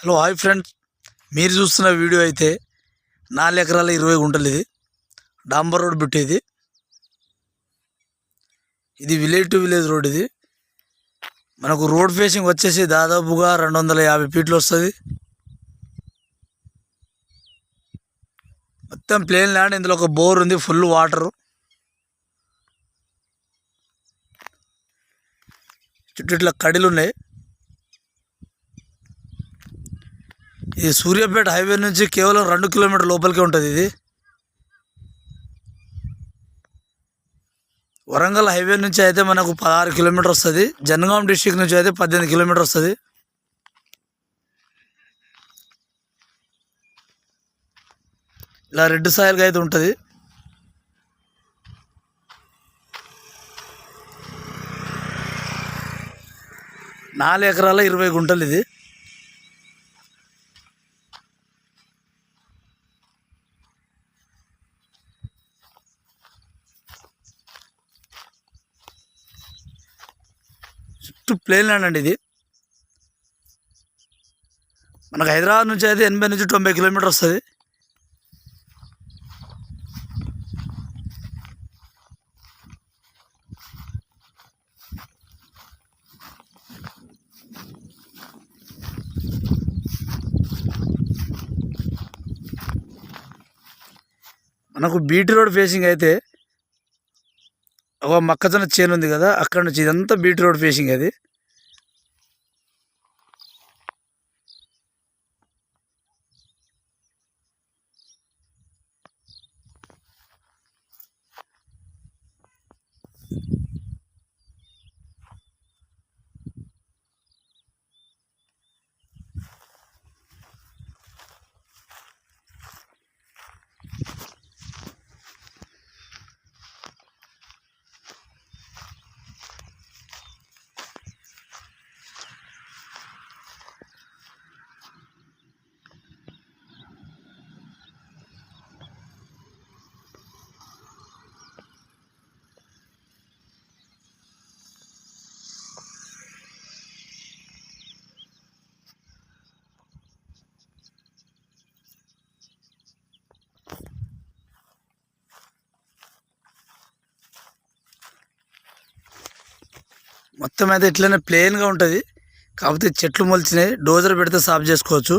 Hello hi friends మీరు చూస్తున్న video అయితే నాలుగు ఎకరాల ఇరవై గుంటలు ఇది. డాంబర్ రోడ్ పెట్టేది ఇది. ఇది విలేజ్ టు విలేజ్ రోడ్ ఇది. మనకు రోడ్ ఫేసింగ్ వచ్చేసి దాదాపుగా రెండు వందల యాభై ఫీట్లు వస్తుంది. మొత్తం ప్లేన్ ల్యాండ్ ఇందులో ఒక బోర్ ఉంది ఫుల్ వాటరు. చుట్టూ ఇట్లా కడిలు ఉన్నాయి ఇది సూర్యాపేట హైవే నుంచి కేవలం రెండు కిలోమీటర్ లోపలికే ఉంటుంది ఇది. వరంగల్ హైవే నుంచి అయితే మనకు పదహారు కిలోమీటర్ వస్తుంది. జనగాం డిస్టిక్ నుంచి అయితే పద్దెనిమిది కిలోమీటర్ వస్తుంది. ఇలా రెడ్ సాయిల్గా అయితే ఉంటుంది. నాలుగు ఎకరాల ఇరవై గుంటలు ఇది. చుట్టూ ప్లేన్ ల్యాండ్ అండి ఇది. మనకు హైదరాబాద్ నుంచి అయితే ఎనభై నుంచి తొంభై కిలోమీటర్ వస్తుంది. మనకు బీటీ రోడ్ ఫేసింగ్ అయితే ఒక మొక్కజొన్న చేను ఉంది కదా అక్కడ నుంచి ఇదంతా బీటీ రోడ్ ఫేసింగ్ అది. మొత్తం అయితే ఇట్లనే ప్లెయిన్గా ఉంటుంది. కాకపోతే చెట్లు మొలిచినాయి. డోజర్ పెడితే సాఫ్ చేసుకోవచ్చు.